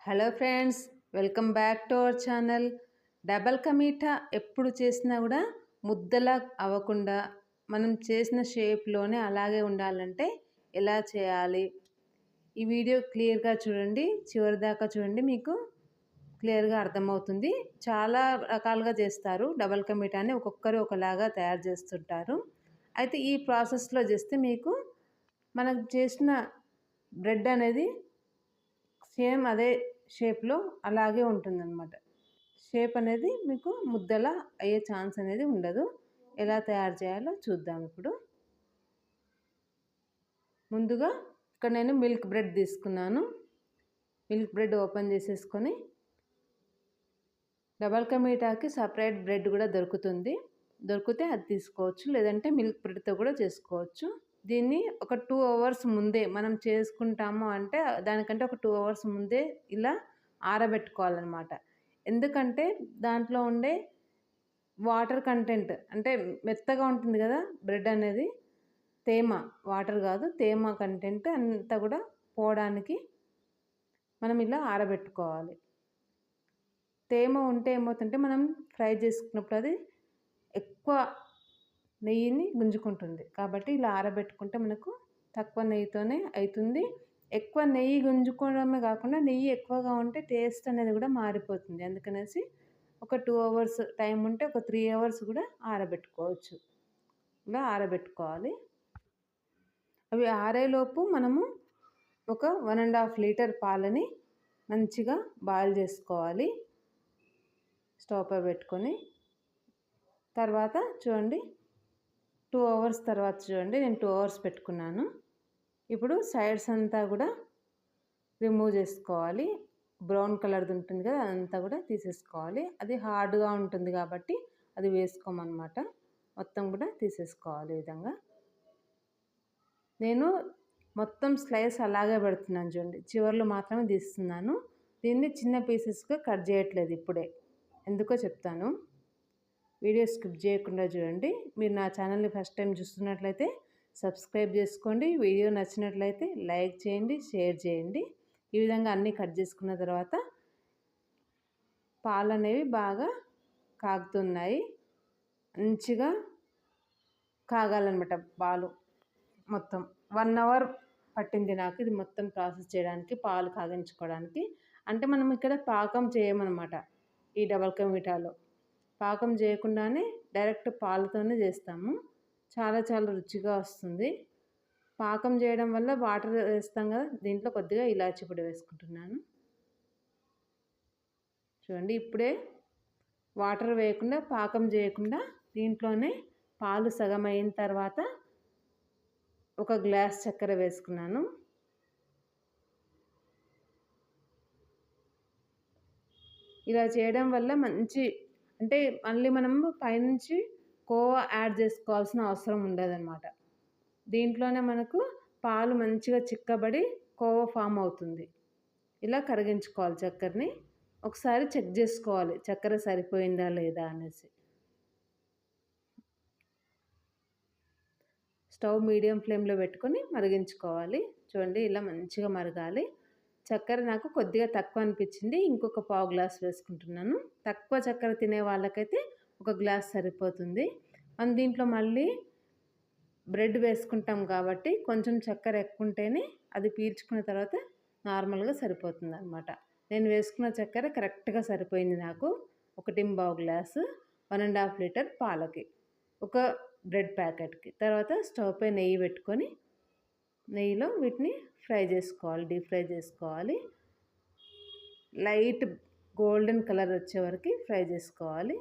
Hello friends welcome back to our channel. Double కమీఠా ఎప్పుడు చేసినా కూడా ముద్దలా అవ్వకుండా మనం చేసిన షేప్లోనే అలాగే ఉండాలంటే ఎలా చేయాలి? ఈ వీడియో క్లియర్గా చూడండి చివరి దాకా చూడండి మీకు క్లియర్గా అర్థమవుతుంది. చాలా రకాలుగా చేస్తారు. డబల్ కమీఠాని ఒక్కొక్కరు ఒకలాగా తయారు చేస్తుంటారు. అయితే ఈ ప్రాసెస్లో చేస్తే మీకు మనకు చేసిన బ్రెడ్ అనేది సేమ్ అదే షేప్లో అలాగే ఉంటుందన్నమాట. షేప్ అనేది మీకు ముద్దలా అయ్యే ఛాన్స్ అనేది ఉండదు. ఎలా తయారు చేయాలో చూద్దాం ఇప్పుడు. ముందుగా ఇక్కడ నేను మిల్క్ బ్రెడ్ తీసుకున్నాను. మిల్క్ బ్రెడ్ ఓపెన్ చేసేసుకొని డబల్ కమీటాకి సపరేట్ బ్రెడ్ కూడా దొరుకుతుంది. దొరికితే అది తీసుకోవచ్చు. లేదంటే మిల్క్ బ్రెడ్తో కూడా చేసుకోవచ్చు. దీన్ని ఒక టూ అవర్స్ ముందే మనం చేసుకుంటాము అంటే దానికంటే ఒక టూ అవర్స్ ముందే ఇలా ఆరబెట్టుకోవాలన్నమాట. ఎందుకంటే దాంట్లో ఉండే వాటర్ కంటెంట్ అంటే మెత్తగా ఉంటుంది కదా బ్రెడ్ అనేది తేమ వాటర్ కాదు తేమ కంటెంట్ అంతా కూడా పోవడానికి మనం ఇలా ఆరబెట్టుకోవాలి. తేమ ఉంటే ఏమవుతుంటే మనం ఫ్రై చేసుకున్నప్పుడు అది ఎక్కువ నెయ్యిని గుంజుకుంటుంది. కాబట్టి ఇలా ఆరబెట్టుకుంటే మనకు తక్కువ నెయ్యితోనే అవుతుంది ఎక్కువ నెయ్యి గుంజుకోవడమే కాకుండా నెయ్యి ఎక్కువగా ఉంటే టేస్ట్ అనేది కూడా మారిపోతుంది. అందుకనేసి ఒక టూ అవర్స్ టైం ఉంటే ఒక త్రీ అవర్స్ కూడా ఆరబెట్టుకోవచ్చు. ఇలా ఆరబెట్టుకోవాలి. అవి ఆరేలోపు మనము ఒక వన్ అండ్ హాఫ్ లీటర్ పాలని మంచిగా బాయిల్ చేసుకోవాలి. స్టవ్ పెట్టుకొని. తర్వాత చూడండి టూ అవర్స్ తర్వాత చూడండి నేను టూ అవర్స్ పెట్టుకున్నాను. ఇప్పుడు సైడ్స్ అంతా కూడా రిమూవ్ చేసుకోవాలి. బ్రౌన్ కలర్ది ఉంటుంది కదా అదంతా కూడా తీసేసుకోవాలి. అది హార్డ్గా ఉంటుంది కాబట్టి అది వేసుకోమన్నమాట. మొత్తం కూడా తీసేసుకోవాలి ఈ విధంగా. నేను మొత్తం స్లైస్ అలాగే పెడుతున్నాను చూడండి చివర్లో మాత్రమే తీస్తున్నాను. దీన్ని చిన్న పీసెస్గా కట్ చేయట్లేదు ఇప్పుడే. ఎందుకో చెప్తాను. వీడియో స్కిప్ చేయకుండా చూడండి. మీరు నా ఛానల్ని ఫస్ట్ టైం చూస్తున్నట్లయితే సబ్స్క్రైబ్ చేసుకోండి. వీడియో నచ్చినట్లయితే లైక్ చేయండి షేర్ చేయండి. ఈ విధంగా అన్నీ కట్ చేసుకున్న తర్వాత పాలు అనేవి బాగా కాగుతున్నాయి. మంచిగా కాగాలన్నమాట పాలు మొత్తం. వన్ అవర్ పట్టింది నాకు ఇది మొత్తం ప్రాసెస్ చేయడానికి పాలు కాగించుకోవడానికి. అంటే మనం ఇక్కడ పాకం చేయమన్నమాట ఈ డబల్ కమిటాలో పాకం చేయకుండానే డైరెక్ట్ పాలతోనే చేస్తాము. చాలా చాలా రుచిగా వస్తుంది. పాకం చేయడం వల్ల వాటర్ వేస్తాం కదా దీంట్లో కొద్దిగా ఇలాచి పొడి వేసుకుంటున్నాను. చూడండి ఇప్పుడే వాటర్ వేయకుండా పాకం చేయకుండా దీంట్లోనే పాలు సగం అయిన తర్వాత ఒక గ్లాస్ చక్కెర వేసుకున్నాను. ఇలా చేయడం వల్ల మంచి అంటే మళ్ళీ మనం పైనుంచి కోవా యాడ్ చేసుకోవాల్సిన అవసరం ఉండదన్నమాట. దీంట్లోనే మనకు పాలు మంచిగా చిక్కబడి కోవా ఫామ్ అవుతుంది. ఇలా కరిగించుకోవాలి చక్కెరని. ఒకసారి చెక్ చేసుకోవాలి చక్కెర సరిపోయిందా లేదా అనేసి. స్టవ్ మీడియం ఫ్లేమ్లో పెట్టుకొని మరిగించుకోవాలి. చూడండి ఇలా మంచిగా మరగాలి. చక్కెర నాకు కొద్దిగా తక్కువ అనిపించింది. ఇంకొక పావు గ్లాస్ వేసుకుంటున్నాను. తక్కువ చక్కెర తినే వాళ్ళకైతే ఒక గ్లాస్ సరిపోతుంది. మనం దీంట్లో మళ్ళీ బ్రెడ్ వేసుకుంటాం కాబట్టి కొంచెం చక్కెర ఎక్కువ ఉంటేనే అది పీల్చుకున్న తర్వాత నార్మల్గా సరిపోతుంది అనమాట నేను వేసుకున్న చక్కెర కరెక్ట్గా సరిపోయింది నాకు. ఒకటి బావు glass one and half litre పాలకి. ఒక బ్రెడ్ ప్యాకెట్కి. తర్వాత స్టవ్ పై నెయ్యి పెట్టుకొని నెయ్యిలో వీటిని ఫ్రై చేసుకోవాలి డీప్ ఫ్రై చేసుకోవాలి. లైట్ గోల్డెన్ కలర్ వచ్చే వరకు ఫ్రై చేసుకోవాలి.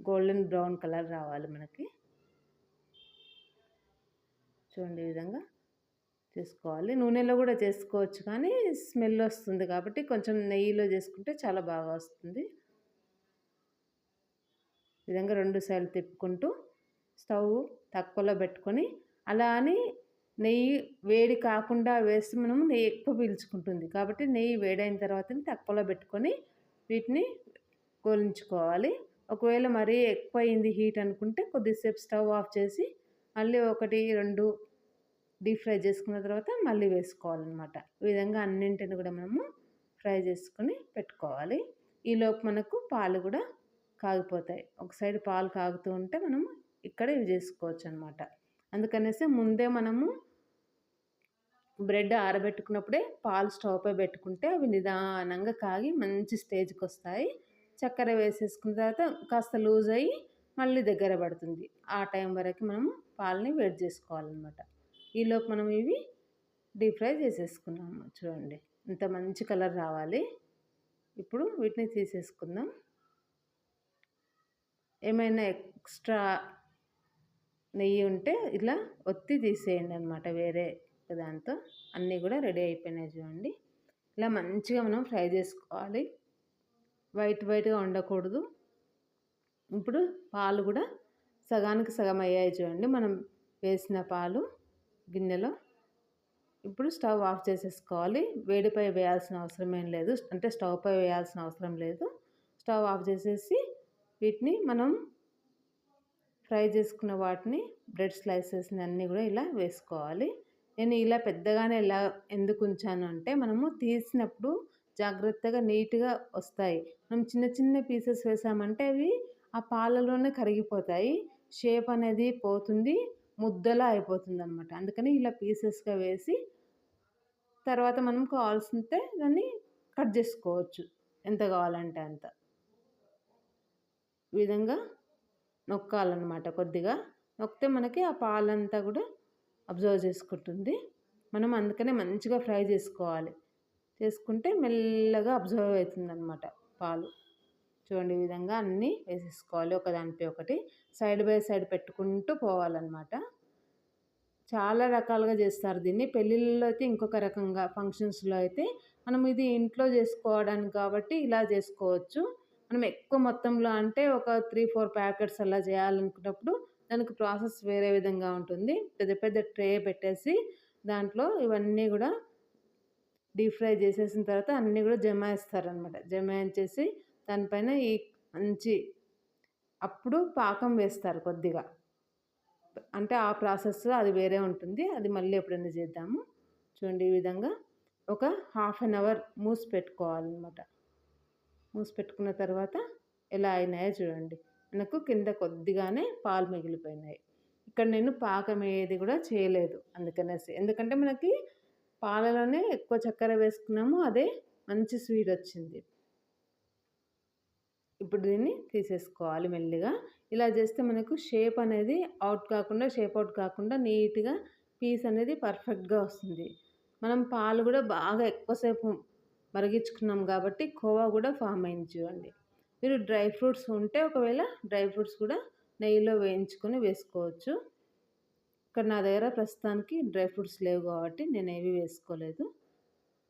గోల్డెన్ బ్రౌన్ కలర్ రావాలి మనకి. చూడండి ఈ విధంగా చేసుకోవాలి. నూనెలో కూడా చేసుకోవచ్చు కానీ స్మెల్ వస్తుంది కాబట్టి కొంచెం నెయ్యిలో చేసుకుంటే చాలా బాగా వస్తుంది. విధంగా రెండు సైడ్లు తిప్పుకుంటూ స్టవ్ తక్కువలో పెట్టుకొని అలా అని నెయ్యి వేడి కాకుండా వేస్తే మనము నెయ్యి ఎక్కువ పీల్చుకుంటుంది. కాబట్టి నెయ్యి వేడైన తర్వాత తక్కువలో పెట్టుకొని వీటిని గోలించుకోవాలి. ఒకవేళ మరీ ఎక్కువ అయింది హీట్ అనుకుంటే కొద్దిసేపు స్టవ్ ఆఫ్ చేసి మళ్ళీ ఒకటి రెండు డీప్ ఫ్రై చేసుకున్న తర్వాత మళ్ళీ వేసుకోవాలన్నమాట. ఈ విధంగా అన్నింటిని కూడా మనము ఫ్రై చేసుకొని పెట్టుకోవాలి. ఈలోపు మనకు పాలు కూడా కాగిపోతాయి. ఒక సైడ్ పాలు కాగుతూ ఉంటే మనము ఇక్కడ ఇవి చేసుకోవచ్చు అనమాట అందుకనేసి ముందే మనము బ్రెడ్ ఆరబెట్టుకున్నప్పుడే పాలు స్టవ్ పై పెట్టుకుంటే అవి నిదానంగా కాగి మంచి స్టేజ్కి వస్తాయి చక్కెర వేసేసుకున్న తర్వాత కాస్త లూజ్ అయ్యి మళ్ళీ దగ్గర పడుతుంది. ఆ టైం వరకు మనం పాలని వేడి చేసుకోవాలన్నమాట. ఈలోపు మనం ఇవి డీప్ ఫ్రై చేసేసుకున్నాము. చూడండి ఇంత మంచి కలర్ రావాలి. ఇప్పుడు వీటిని తీసేసుకుందాం. ఏమైనా ఎక్స్ట్రా నెయ్యి ఉంటే ఇలా ఒత్తి తీసేయండి అనమాట వేరే దాంతో అన్నీ కూడా రెడీ అయిపోయినాయి చూడండి. ఇలా మంచిగా మనం ఫ్రై చేసుకోవాలి. వైట్ వైట్గా ఉండకూడదు ఇప్పుడు పాలు కూడా సగానికి సగం అయ్యాయి చూడండి. మనం వేసిన పాలు గిన్నెలో ఇప్పుడు స్టవ్ ఆఫ్ చేసేసుకోవాలి. వేడిపై వేయాల్సిన అవసరం ఏం లేదు. అంటే స్టవ్ పై వేయాల్సిన అవసరం లేదు. స్టవ్ ఆఫ్ చేసేసి వీటిని మనం ఫ్రై చేసుకున్న వాటిని బ్రెడ్ స్లైసెస్ని అన్నీ కూడా ఇలా వేసుకోవాలి. నేను ఇలా పెద్దగానే ఎలా ఎందుకు ఉంచాను అంటే మనము తీసినప్పుడు జాగ్రత్తగా నీట్గా వస్తాయి. మనం చిన్న చిన్న పీసెస్ వేసామంటే అవి ఆ పాలలోనే కరిగిపోతాయి. షేప్ అనేది పోతుంది ముద్దలా అయిపోతుంది అనమాట అందుకని ఇలా పీసెస్గా వేసి తర్వాత మనం కావాల్సింటే దాన్ని కట్ చేసుకోవచ్చు. ఎంత కావాలంటే అంత. విధంగా నొక్కాలన్నమాట కొద్దిగా. నొక్కితే మనకి ఆ పాలంతా కూడా అబ్జర్వ్ చేసుకుంటుంది. మనం అందుకనే మంచిగా ఫ్రై చేసుకోవాలి. చేసుకుంటే మెల్లగా అబ్జర్వ్ అవుతుంది అనమాట పాలు. చూడండి ఈ విధంగా అన్నీ వేసేసుకోవాలి ఒకదానిపై ఒకటి. సైడ్ బై సైడ్ పెట్టుకుంటూ పోవాలన్నమాట. చాలా రకాలుగా చేస్తారు దీన్ని. పెళ్ళిళ్ళలో అయితే ఇంకొక రకంగా ఫంక్షన్స్లో అయితే మనం ఇది ఇంట్లో చేసుకోవడానికి కాబట్టి ఇలా చేసుకోవచ్చు. మనం ఎక్కువ మొత్తంలో అంటే ఒక త్రీ ఫోర్ ప్యాకెట్స్ అలా చేయాలనుకున్నప్పుడు దానికి ప్రాసెస్ వేరే విధంగా ఉంటుంది. పెద్ద పెద్ద ట్రే పెట్టేసి దాంట్లో ఇవన్నీ కూడా డీప్ ఫ్రై చేసేసిన తర్వాత అన్నీ కూడా జమాయిస్తారనమాట జమాయించేసి దానిపైన ఈ మంచి అప్పుడు పాకం వేస్తారు కొద్దిగా. అంటే ఆ ప్రాసెస్ అది వేరే ఉంటుంది. అది మళ్ళీ ఎప్పుడైనా చేద్దాము. చూడండి ఈ విధంగా ఒక హాఫ్ అన్ అవర్ మూసి పెట్టుకోవాలన్నమాట. మూసి పెట్టుకున్న తర్వాత ఎలా అయినాయో చూడండి. మనకు కింద కొద్దిగానే పాలు మిగిలిపోయినాయి. ఇక్కడ నేను పాకం ఏది కూడా చేయలేదు అందుకనేసి. ఎందుకంటే మనకి పాలలోనే ఎక్కువ చక్కెర వేసుకున్నాము అదే మంచి స్వీట్ వచ్చింది. ఇప్పుడు దీన్ని తీసేసుకోవాలి మెల్లిగా. ఇలా చేస్తే మనకు షేప్ అనేది అవుట్ కాకుండా షేప్ అవుట్ కాకుండా నీట్గా పీస్ అనేది పర్ఫెక్ట్గా వస్తుంది. మనం పాలు కూడా బాగా ఎక్కువసేపు మరిగించుకున్నాం కాబట్టి కోవా కూడా ఫామ్ అయింది చూడండి. మీరు డ్రై ఫ్రూట్స్ ఉంటే ఒకవేళ డ్రై ఫ్రూట్స్ కూడా నెయ్యిలో వేయించుకొని వేసుకోవచ్చు. ఇక్కడ నా దగ్గర ప్రస్తుతానికి డ్రై ఫ్రూట్స్ లేవు కాబట్టి నేను ఏవి వేసుకోలేదు.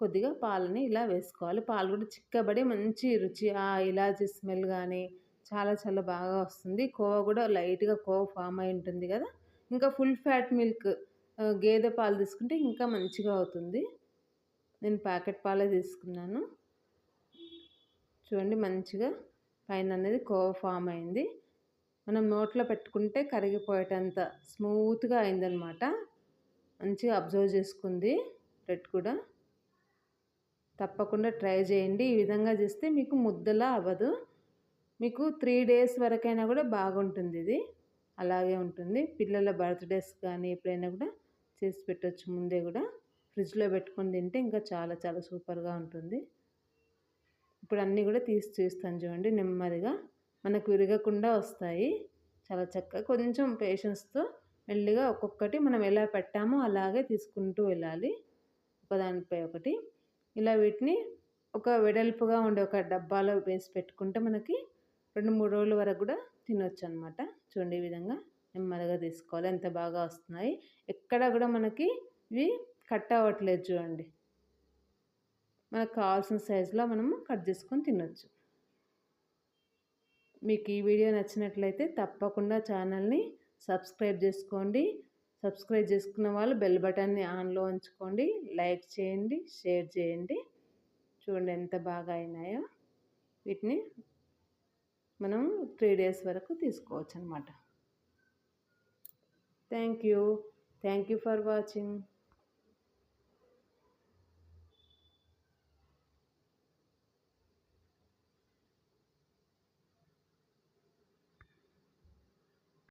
కొద్దిగా పాలని ఇలా వేసుకోవాలి. పాలు కూడా చిక్కబడి మంచి రుచి ఆ ఇలాచి స్మెల్ కానీ చాలా చాలా బాగా వస్తుంది. కోవా కూడా లైట్గా కోవా ఫామ్ అయి ఉంటుంది కదా. ఇంకా ఫుల్ ఫ్యాట్ మిల్క్ గేదె పాలు తీసుకుంటే ఇంకా మంచిగా అవుతుంది. నేను ప్యాకెట్ పాలే తీసుకున్నాను. చూడండి మంచిగా పైన అనేది కోవా ఫామ్ అయింది. మనం నోట్లో పెట్టుకుంటే కరిగిపోయేటంత స్మూత్గా అయిందనమాట. మంచిగా అబ్జర్వ్ చేసుకుంది బ్రెడ్ కూడా. తప్పకుండా ట్రై చేయండి. ఈ విధంగా చేస్తే మీకు ముద్దలా అవ్వదు. మీకు త్రీ డేస్ వరకైనా కూడా బాగుంటుంది ఇది. అలాగే ఉంటుంది. పిల్లల బర్త్డేస్ కానీ ఎప్పుడైనా కూడా చేసి పెట్టవచ్చు ముందే కూడా. ఫ్రిడ్జ్లో పెట్టుకొని తింటే ఇంకా చాలా చాలా సూపర్గా ఉంటుంది. ఇప్పుడు అన్నీ కూడా తీసి చూస్తాను చూడండి నెమ్మదిగా. మనకు విరగకుండా వస్తాయి. చాలా చక్కగా కొంచెం పేషెన్స్తో మెల్లిగా ఒక్కొక్కటి మనం ఎలా పెట్టామో అలాగే తీసుకుంటూ వెళ్ళాలి. ఒకదానిపై ఒకటి. ఇలా వీటిని ఒక వెడల్పుగా ఉండే ఒక డబ్బాలో వేసి పెట్టుకుంటే మనకి రెండు మూడు రోజుల వరకు కూడా తినొచ్చు అనమాట చూడండి ఈ విధంగా నెమ్మదిగా తీసుకోవాలి. ఎంత బాగా వస్తున్నాయి. ఎక్కడ కూడా మనకి ఇవి కట్ అవ్వట్లేదు చూడండి. మనకు కావాల్సిన సైజులో మనము కట్ చేసుకొని తినొచ్చు. మీకు ఈ వీడియో నచ్చినట్లయితే తప్పకుండా ఛానల్ని సబ్స్క్రైబ్ చేసుకోండి. సబ్స్క్రైబ్ చేసుకున్న వాళ్ళు బెల్ బటన్ని ఆన్లో ఉంచుకోండి. లైక్ చేయండి షేర్ చేయండి. చూడండి ఎంత బాగా అయినాయో. వీటిని మనం త్రీ డేస్ వరకు తీసుకోవచ్చు అనమాట thank you. Thank you for watching.